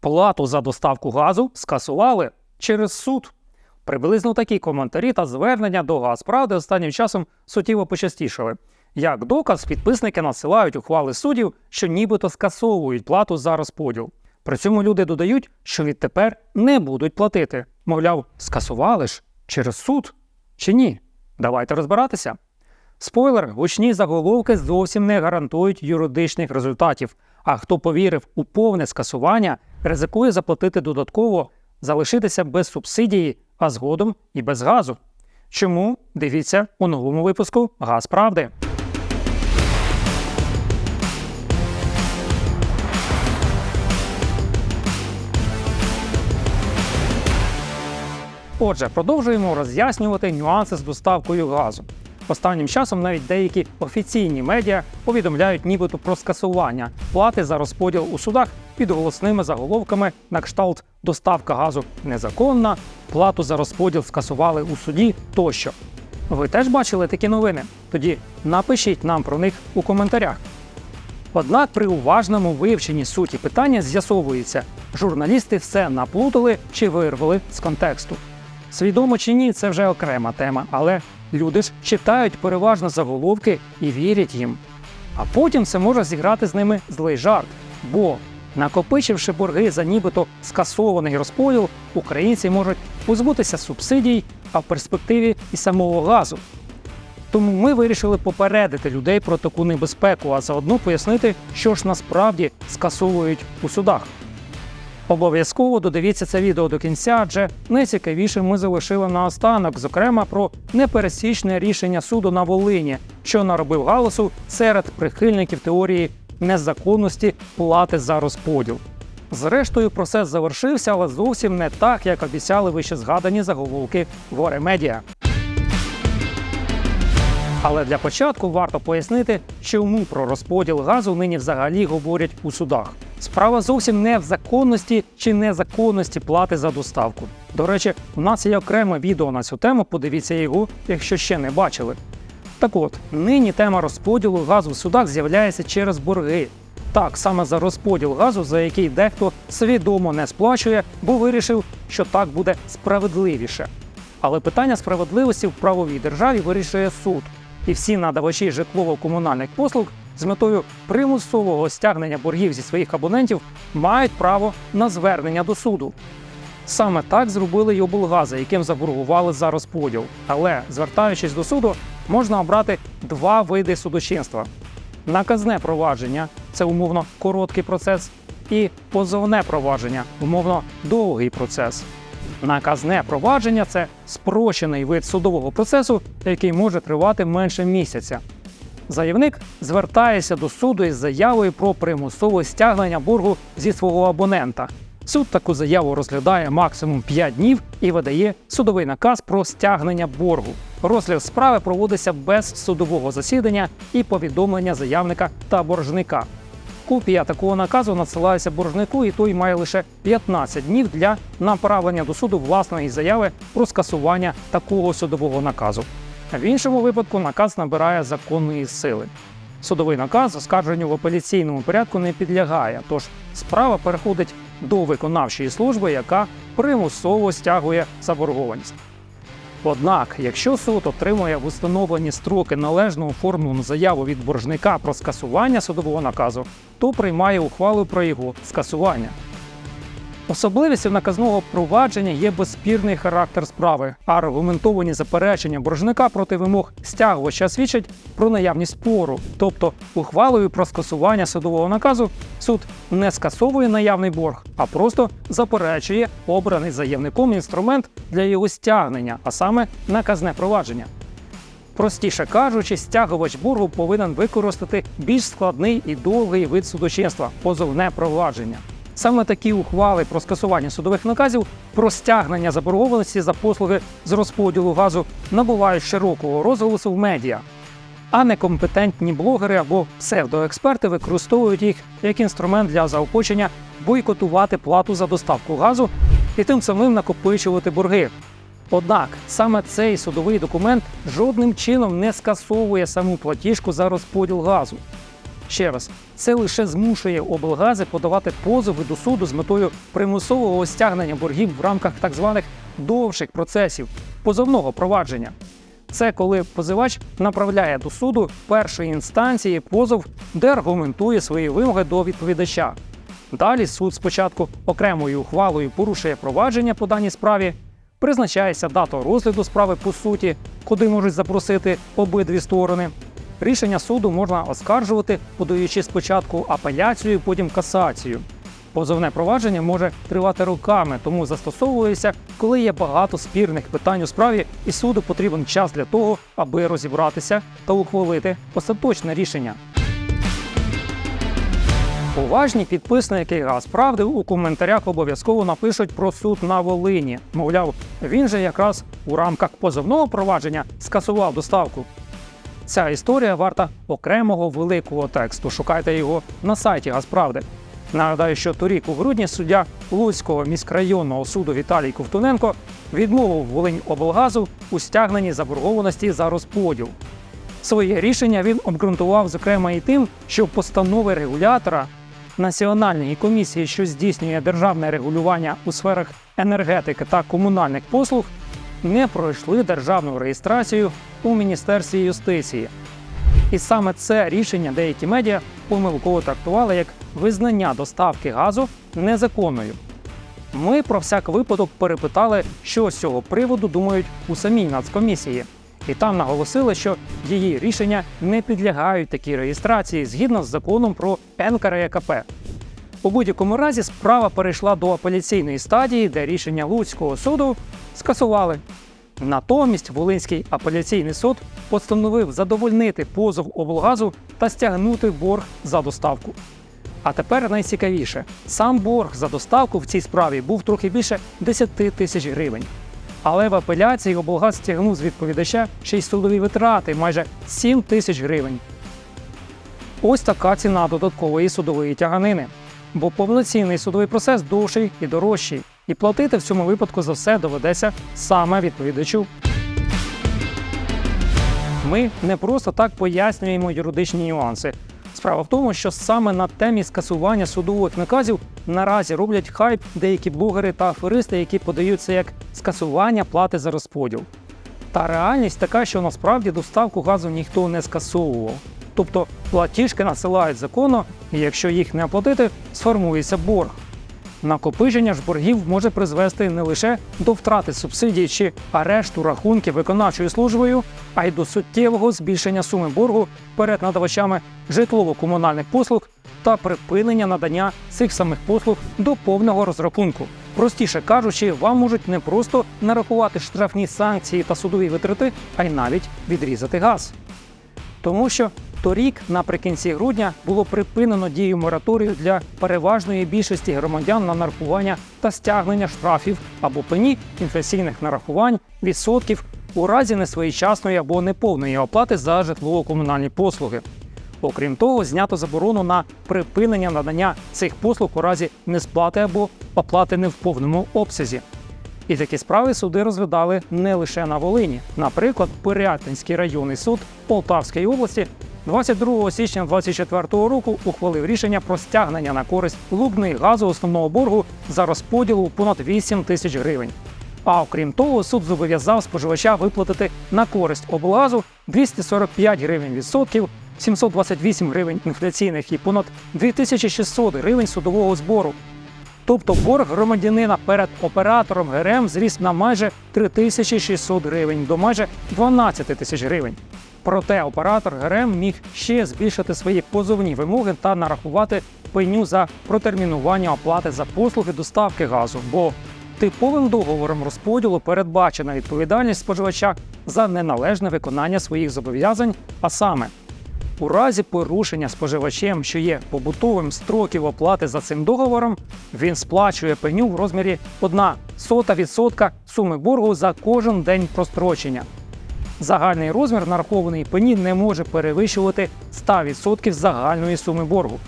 Плату за доставку газу скасували через суд. Приблизно такі коментарі та звернення до Газправди останнім часом суттєво почастішали. Як доказ, підписники надсилають ухвали суддів, що нібито скасовують плату за розподіл. При цьому люди додають, що відтепер не будуть платити. Мовляв, скасували ж через суд чи ні? Давайте розбиратися. Спойлер, гучні заголовки зовсім не гарантують юридичних результатів. А хто повірив у повне скасування, ризикує заплатити додатково, залишитися без субсидії, а згодом і без газу. Чому дивіться у новому випуску Газ Правди. Отже, продовжуємо роз'яснювати нюанси з доставкою газу. Останнім часом навіть деякі офіційні медіа повідомляють нібито про скасування плати за розподіл у судах під голосними заголовками на кшталт доставка газу незаконна, плату за розподіл скасували у суді тощо. Ви теж бачили такі новини? Тоді напишіть нам про них у коментарях. Однак при уважному вивченні суті питання з'ясовується, журналісти все наплутали чи вирвали з контексту. Свідомо чи ні, це вже окрема тема, але люди ж читають переважно заголовки і вірять їм. А потім це може зіграти з ними злий жарт. Бо, накопичивши борги за нібито скасований розподіл, українці можуть позбутися субсидій, а в перспективі і самого газу. Тому ми вирішили попередити людей про таку небезпеку, а заодно пояснити, що ж насправді скасовують у судах. Обов'язково додивіться це відео до кінця, адже найцікавіше ми залишили наостанок, зокрема про непересічне рішення суду на Волині, що наробив галасу серед прихильників теорії незаконності плати за розподіл. Зрештою, процес завершився, але зовсім не так, як обіцяли вище згадані заголовки горе медіа. Але для початку варто пояснити, чому про розподіл газу нині взагалі говорять у судах. Справа зовсім не в законності чи незаконності плати за доставку. До речі, у нас є окреме відео на цю тему, подивіться його, якщо ще не бачили. Так от, нині тема розподілу газу в судах з'являється через борги. Так, саме за розподіл газу, за який дехто свідомо не сплачує, бо вирішив, що так буде справедливіше. Але питання справедливості в правовій державі вирішує суд, і всі надавачі житлово-комунальних послуг з метою примусового стягнення боргів зі своїх абонентів мають право на звернення до суду. Саме так зробили й облгази, яким заборгували за розподіл. Але звертаючись до суду, можна обрати два види судочинства: наказне провадження це умовно короткий процес, і позовне провадження умовно довгий процес. Наказне провадження це спрощений вид судового процесу, який може тривати менше місяця. Заявник звертається до суду із заявою про примусове стягнення боргу зі свого абонента. Суд таку заяву розглядає максимум 5 днів і видає судовий наказ про стягнення боргу. Розгляд справи проводиться без судового засідання і повідомлення заявника та боржника. Копія такого наказу надсилається боржнику, і той має лише 15 днів для направлення до суду власної заяви про скасування такого судового наказу. В іншому випадку наказ набирає законної сили. Судовий наказ оскарженню в апеляційному порядку не підлягає, тож справа переходить до виконавчої служби, яка примусово стягує заборгованість. Однак, якщо суд отримує в установлені строки належно оформлену заяву від боржника про скасування судового наказу, то приймає ухвалу про його скасування. Особливістю наказного провадження є безспірний характер справи, а аргументовані заперечення боржника проти вимог стягувача свідчать про наявність спору. Тобто, ухвалою про скасування судового наказу суд не скасовує наявний борг, а просто заперечує обраний заявником інструмент для його стягнення, а саме наказне провадження. Простіше кажучи, стягувач боргу повинен використати більш складний і довгий вид судочинства позовне провадження. Саме такі ухвали про скасування судових наказів про стягнення заборгованості за послуги з розподілу газу набувають широкого розголосу в медіа. А некомпетентні блогери або псевдоексперти використовують їх як інструмент для заохочення бойкотувати плату за доставку газу і тим самим накопичувати борги. Однак саме цей судовий документ жодним чином не скасовує саму платіжку за розподіл газу. Ще раз, це лише змушує облгази подавати позови до суду з метою примусового стягнення боргів в рамках так званих довших процесів позовного провадження. Це коли позивач направляє до суду першої інстанції позов, де аргументує свої вимоги до відповідача. Далі суд спочатку окремою ухвалою порушує провадження по даній справі, призначається дата розгляду справи по суті, куди можуть запросити обидві сторони. Рішення суду можна оскаржувати, подаючи спочатку апеляцію, потім касацію. Позовне провадження може тривати роками, тому застосовується, коли є багато спірних питань у справі, і суду потрібен час для того, аби розібратися та ухвалити остаточне рішення. Уважні підписники «Газ правди» у коментарях обов'язково напишуть про суд на Волині. Мовляв, він же якраз у рамках позовного провадження скасував доставку. Ця історія варта окремого великого тексту. Шукайте його на сайті Газправди. Нагадаю, що торік у грудні суддя Луцького міськрайонного суду Віталій Ковтуненко відмовив Волинь облгазу у стягненні заборгованості за розподіл. Своє рішення він обґрунтував зокрема і тим, що постанови регулятора Національної комісії, що здійснює державне регулювання у сферах енергетики та комунальних послуг, не пройшли державну реєстрацію у Міністерстві юстиції. І саме це рішення деякі медіа помилково трактували як визнання доставки газу незаконною. Ми про всяк випадок перепитали, що з цього приводу думають у самій нацкомісії, і там наголосили, що її рішення не підлягають такій реєстрації згідно з законом про НКРЕКП. У будь-якому разі справа перейшла до апеляційної стадії, де рішення Луцького суду скасували. Натомість Волинський апеляційний суд постановив задовольнити позов облгазу та стягнути борг за доставку. А тепер найцікавіше: сам борг за доставку в цій справі був трохи більше 10 тисяч гривень. Але в апеляції облгаз стягнув з відповідача ще й судові витрати майже 7 тисяч гривень. Ось така ціна додаткової судової тяганини. Бо повноцінний судовий процес довший і дорожчий, і платити в цьому випадку за все доведеться саме відповідачу. Ми не просто так пояснюємо юридичні нюанси. Справа в тому, що саме на темі скасування судових наказів наразі роблять хайп деякі блогери та аферисти, які подаються як скасування плати за розподіл. Та реальність така, що насправді доставку газу ніхто не скасовував. Тобто платіжки насилають законно, і якщо їх не оплатити, сформується борг. Накопичення ж боргів може призвести не лише до втрати субсидій чи арешту рахунків виконавчою службою, а й до суттєвого збільшення суми боргу перед надавачами житлово-комунальних послуг та припинення надання цих самих послуг до повного розрахунку. Простіше кажучи, вам можуть не просто нарахувати штрафні санкції та судові витрати, а й навіть відрізати газ. Тому що торік, наприкінці грудня, було припинено дію мораторію для переважної більшості громадян на нарахування та стягнення штрафів або пені інфляційних нарахувань, відсотків у разі несвоєчасної або неповної оплати за житлово-комунальні послуги. Окрім того, знято заборону на припинення надання цих послуг у разі несплати або оплати не в повному обсязі. І такі справи суди розглядали не лише на Волині. Наприклад, Пирятинський районний суд Полтавської області 22 січня 2024 року ухвалив рішення про стягнення на користь Лубний газу основного боргу за розподілу понад 8 тисяч гривень. А окрім того, суд зобов'язав споживача виплатити на користь облгазу 245 гривень відсотків, 728 гривень інфляційних і понад 2600 гривень судового збору. Тобто борг громадянина перед оператором ГРМ зріс на майже 3600 гривень до майже 12 тисяч гривень. Проте оператор ГРМ міг ще збільшити свої позовні вимоги та нарахувати пеню за протермінування оплати за послуги доставки газу. Бо типовим договором розподілу передбачена відповідальність споживача за неналежне виконання своїх зобов'язань, а саме у разі порушення споживачем, що є побутовим строків оплати за цим договором, він сплачує пеню в розмірі 1 сота відсотка суми боргу за кожен день прострочення. Загальний розмір нарахованої пені не може перевищувати 100% загальної суми боргу.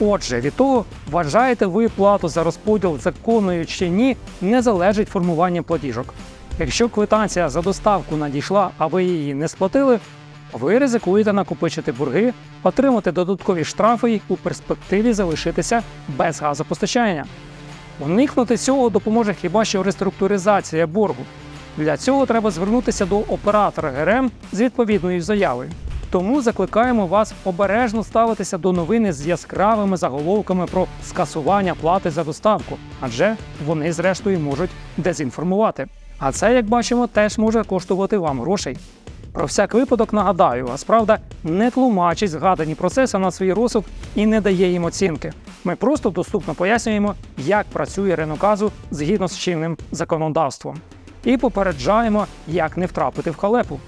Отже, від того, вважаєте ви плату за розподіл законною чи ні, не залежить формування платіжок. Якщо квитанція за доставку надійшла, а ви її не сплатили, ви ризикуєте накопичити борги, отримати додаткові штрафи і у перспективі залишитися без газопостачання. Уникнути цього допоможе хіба що реструктуризація боргу. Для цього треба звернутися до оператора ГРМ з відповідною заявою. Тому закликаємо вас обережно ставитися до новини з яскравими заголовками про скасування плати за доставку, адже вони, зрештою, можуть дезінформувати. А це, як бачимо, теж може коштувати вам грошей. Про всяк випадок нагадаю, а справда не тлумачить згадані процеси на свій розсуд і не дає їм оцінки. Ми просто доступно пояснюємо, як працює ренуказу згідно з чинним законодавством, і попереджаємо, як не втрапити в халепу.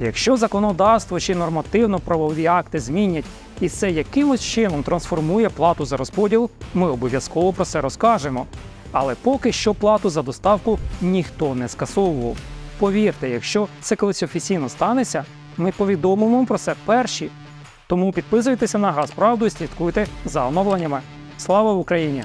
Якщо законодавство чи нормативно-правові акти змінять і це якимось чином трансформує плату за розподіл, ми обов'язково про це розкажемо. Але поки що плату за доставку ніхто не скасовував. Повірте, якщо це колись офіційно станеться, ми повідомимо про це перші. Тому підписуйтеся на Газправду і слідкуйте за оновленнями. Слава Україні!